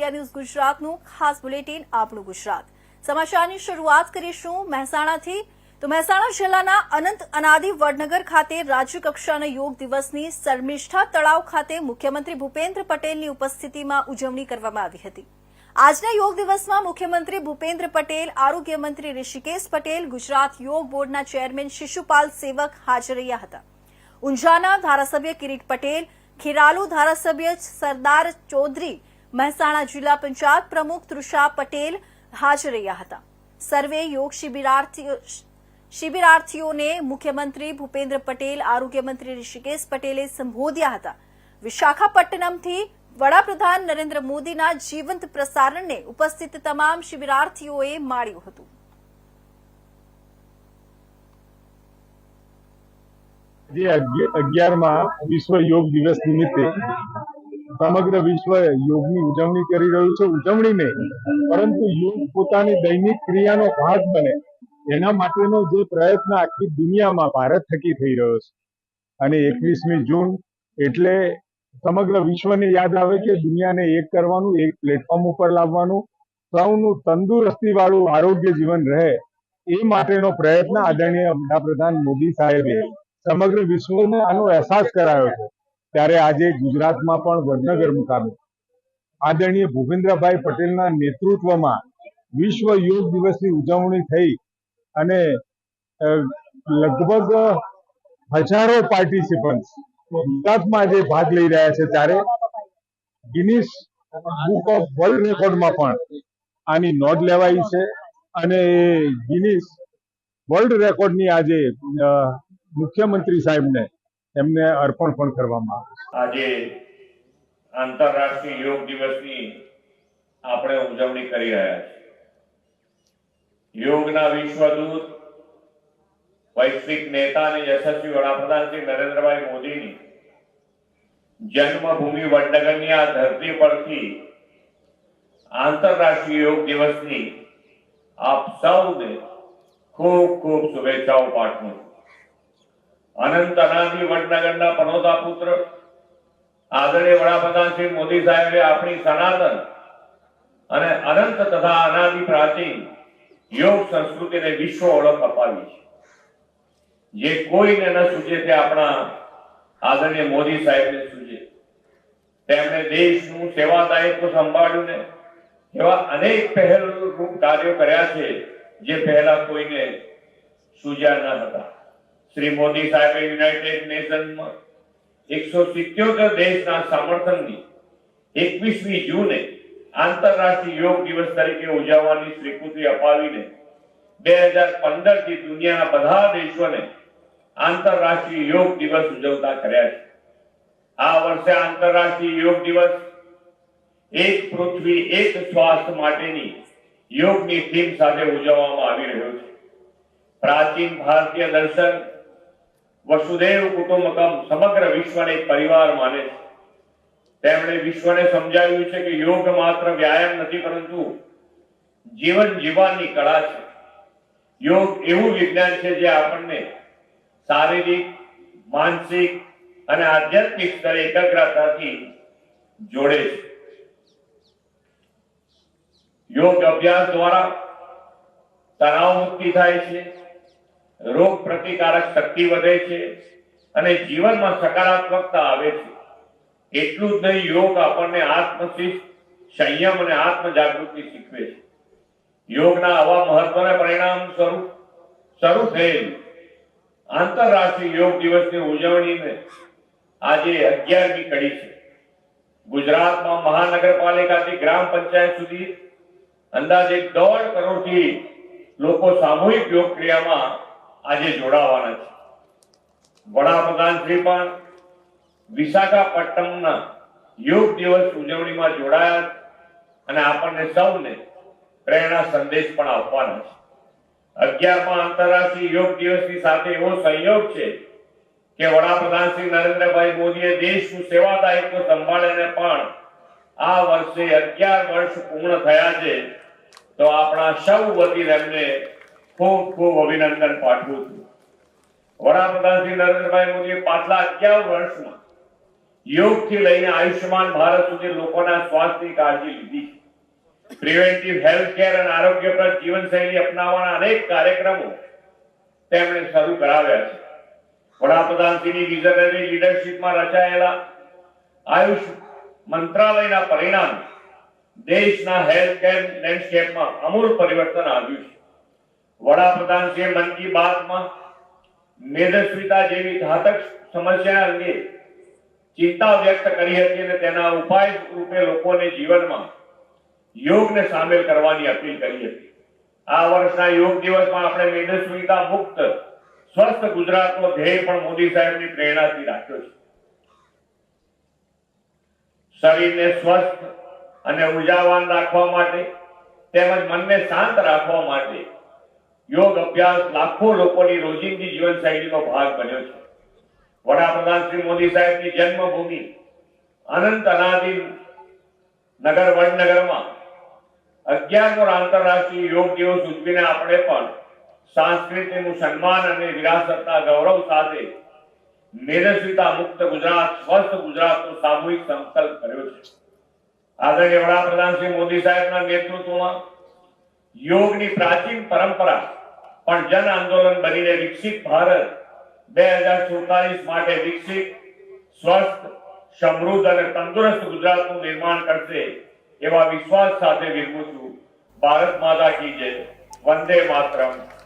India news ગુજરાતનું ખાસ bulletin આપણું ગુજરાત. સમાચારની શરૂઆત કરીશું મહેસાણાથી. તો મહેસાણા જિલ્લાના અનંત અનાદિ વડનગર ખાતે રાજ્યકક્ષાના યોગ દિવસની શર્મિષ્ઠા તળાવ ખાતે મુખ્યમંત્રી ભૂપેન્દ્ર પટેલની ઉપસ્થિતિમાં ઉજવણી કરવામાં આવી હતી. આજના યોગ દિવસમાં મુખ્યમંત્રી ભૂપેન્દ્ર પટેલ, આરોગ્ય મંત્રી ઋષિકેશ પટેલ, ગુજરાત યોગ બોર્ડના ચેરમેન શિશુપાલ સેવક હાજર રહ્યા હતા. ઊંઝાના ધારાસભ્ય કિરીટ પટેલ, ખેરાલુ ધારાસભ્ય સરદાર ચૌધરી મહેસાણા જિલ્લા પંચાયત પ્રમુખ તૃષા પટેલ હાજર રહ્યા હતા. સર્વે યોગ શિબિરાર્થીઓને મુખ્યમંત્રી ભૂપેન્દ્ર પટેલ, આરોગ્યમંત્રી ઋષિકેશ પટેલે સંબોધ્યા હતા. વિશાખાપટ્ટનમથી વડાપ્રધાન નરેન્દ્ર મોદીના જીવંત પ્રસારણને ઉપસ્થિત તમામ શિબિરાર્થીઓએ માણ્યું હતું. અગિયારમાં વિશ્વ યોગ દિવસ નિમિત્તે સમગ્ર વિશ્વ યોગની ઉજવણી કરી રહ્યું છે ઉજવણી નહીં પરંતુ યોગ પોતાની દૈનિક ક્રિયાનો ભાગ બને. એના માટેનો જે પ્રયત્ન આખી દુનિયામાં ભારત થકી થઈ રહ્યો છે. અને એકવીસમી જૂન એટલે સમગ્ર વિશ્વને યાદ આવે કે દુનિયાને એક કરવાનું, એક પ્લેટફોર્મ ઉપર લાવવાનું, સૌનું તંદુરસ્તી વાળું આરોગ્ય જીવન રહે એ માટેનો પ્રયત્ન આદરણીય વડાપ્રધાન મોદી સાહેબે સમગ્ર વિશ્વને આનો અહેસાસ કરાયો છે. ત્યારે આજે ગુજરાતમાં પણ વડનગર મુકામે. આદરણીય ભૂપેન્દ્રભાઈ પટેલના નેતૃત્વમાં વિશ્વ યોગ દિવસની ઉજવણી થઈ અને લગભગ હજારો પાર્ટિસિપન્ટ ગુજરાતમાં આજે ભાગ લઈ રહ્યા છે ત્યારે ગિનિસ બુક ઓફ વર્લ્ડ રેકોર્ડમાં પણ આની નોંધ લેવાઈ છે અને એ ગિનિસ વર્લ્ડ રેકોર્ડની આજે મુખ્યમંત્રી સાહેબને એમને અર્પણ પણ કરવામાં આવે છે. આજે આંતરરાષ્ટ્રીય યોગ દિવસની આપણે ઉજવણી કરી રહ્યા છીએ. યોગના વિશ્વદૂત વૈશ્વિક નેતા અને યશસ્વી વડાપ્રધાન શ્રી નરેન્દ્રભાઈ મોદીની જન્મભૂમિ વડનગરની આ ધરતી પરથી આંતરરાષ્ટ્રીય યોગ દિવસની આપ સૌને ખૂબ ખૂબ શુભેચ્છાઓ પાઠવું છું. અનંત અનાદિ વડનગરના પનોતા પુત્ર આદરણીય વડાપ્રધાન શ્રી મોદી સાહેબે આપણી સનાતન અને અનંત તથા અનાદિ પ્રાચીન યોગ સંસ્કૃતિને વિશ્વ ઓળખ અપાવી છે. જે કોઈને ન સૂચે તે આપણા આદરણીય મોદી સાહેબને સૂચે તેમણે દેશનું સેવા દાયિત્વ સંભાળ્યું ને એવા અનેક પહેલ રૂપ કાર્યો કર્યા છે જે પહેલા કોઈને સૂજ્યા ન હતા. શ્રી મોદી સાહેબે યુનાઇટેડ નેશન્સમાં એકસો સિત્યોતેર દેશના સમર્થનની એકવીસમી જૂને આંતરરાષ્ટ્રીય યોગ દિવસ તરીકે ઉજવવાની સ્વીકૃતિ અપાવીને બે હજાર પંદરથી દુનિયાના બધા દેશોને આંતરરાષ્ટ્રીય યોગ દિવસ ઉજવતા કર્યા છે. આ વર્ષે આંતરરાષ્ટ્રીય યોગ દિવસ એક પૃથ્વી એક સ્વાસ્થ્ય માટેની યોગની થીમ સાથે ઉજવવામાં આવી રહ્યો છે. પ્રાચીન ભારતીય દર્શન વસુદેવ કુટુંબકમ સમગ્ર વિશ્વને પરિવાર માને છે. તેમણે વિશ્વને સમજાવ્યું છે કે યોગ માત્ર વ્યાયામ નથી, પરંતુ જીવન જીવવાની કળા છે. યોગ એવું વિજ્ઞાન છે જે આપણને શારીરિક, માનસિક અને આધ્યાત્મિક સ્તરે એકાગ્રતાથી જોડે છે. યોગ અભ્યાસ દ્વારા તણાવ મુક્તિ થાય છે. રોગ પ્રતિકારક શક્તિ વધે છે અને જીવનમાં સકારાત્મકતા આવે છે. એટલું જ નહીં, યોગ આપણને આત્મશિસ્ત, સંયમ અને આત્મ જાગૃતિ શીખવે છે. યોગના આવા મહત્વના પરિણામ સ્વરૂપ શરૂ થયેલ આંતરરાષ્ટ્રીય યોગ દિવસની ઉજવણીને આજે અગિયારમી કડી છે. ગુજરાતમાં મહાનગરપાલિકાથી ગ્રામ પંચાયત સુધી અંદાજે દોઢ કરોડથી લોકો સામૂહિક યોગ ક્રિયામાં આજે જોડાવાના છે. વડાપ્રધાન શ્રી પણ વિશાખાપટ્ટનમના યોગ દિવસ ઉજવણીમાં જોડાયા અને આપણને સૌને પ્રેરણા સંદેશ પણ આપવાના છે. અગિયારમાં આંતરરાષ્ટ્રીય યોગ દિવસની સાથે એવો સંયોગ છે કે વડાપ્રધાન શ્રી નરેન્દ્રભાઈ મોદીએ દેશનું સેવાદાયિત્વ સંભાળીને પણ આ વર્ષે અગિયાર વર્ષ પૂર્ણ થયા છે, તો આપણા સૌ વતી એમને ખૂબ ખૂબ અભિનંદન પાઠવું છું. વડાપ્રધાન શ્રી નરેન્દ્રભાઈ મોદીએ પાછલા અગિયાર વર્ષમાં યોગથી લઈને આયુષ્યમાન ભારત સુધી લોકોના સ્વાસ્થ્યની કાળજી લીધી પ્રિવેન્ટિવ હેલ્થ કેર અને આરોગ્યપ્રદ જીવનશૈલી અપનાવવાના અનેક કાર્યક્રમો તેમણે શરૂ કરાવ્યા છે. વડાપ્રધાનશ્રીની વિઝનરી લીડરશીપમાં રચાયેલા આયુષ મંત્રાલયના પરિણામ દેશના હેલ્થ કેર લેન્ડસ્કેપમાં અમૂલ પરિવર્તન આવ્યું છે. વડાપ્રધાનશ્રીએ મન કી બાતમાં મેદસ્વીતા જેવી ઘાતક સમસ્યા અંગે ચિંતા વ્યક્ત કરી હતી અને તેના ઉપાય રૂપે લોકોને જીવનમાં યોગને સામેલ કરવાની અપીલ કરી હતી. આ વર્ષના યોગ દિવસમાં આપણે મેદસ્વીતા મુક્ત, સ્વસ્થ ગુજરાતનો ધ્યેય પણ મોદી સાહેબની પ્રેરણાથી રાખ્યો છે. શરીરને સ્વસ્થ અને ઉર્જાવાન રાખવા માટે તેમજ મનને શાંત રાખવા માટે યોગ અભ્યાસ લાખો લોકોની રોજિંદી જીવનશૈલીનો ભાગ બન્યો છે. વડાપ્રધાન શ્રી મોદી સાહેબની જન્મભૂમિ અનંત અનાદિ નગર વડનગરમાં અગિયારમો આંતરરાષ્ટ્રીય યોગ દિવસ ઉજવીને આપણે પણ સંસ્કૃતિનું સન્માન અને વિરાસતના ગૌરવ સાથે મેરસ્વીતા મુક્ત ગુજરાત, સ્વસ્થ ગુજરાતનો સામૂહિક સંકલ્પ કર્યો છે. આદરણીય વડાપ્રધાન શ્રી મોદી સાહેબના નેતૃત્વમાં યોગની પ્રાચીન પરંપરા પણ જન આંદોલન બનીને વિકસિત ભારત બે હજાર સુડતાલીસ માટે વિકસિત, સ્વસ્થ, સમૃદ્ધ અને તંદુરસ્ત ગુજરાતનું નિર્માણ કરશે એવા વિશ્વાસ સાથે વિરમું છું. ભારત માતા કી જય. વંદે માતરમ.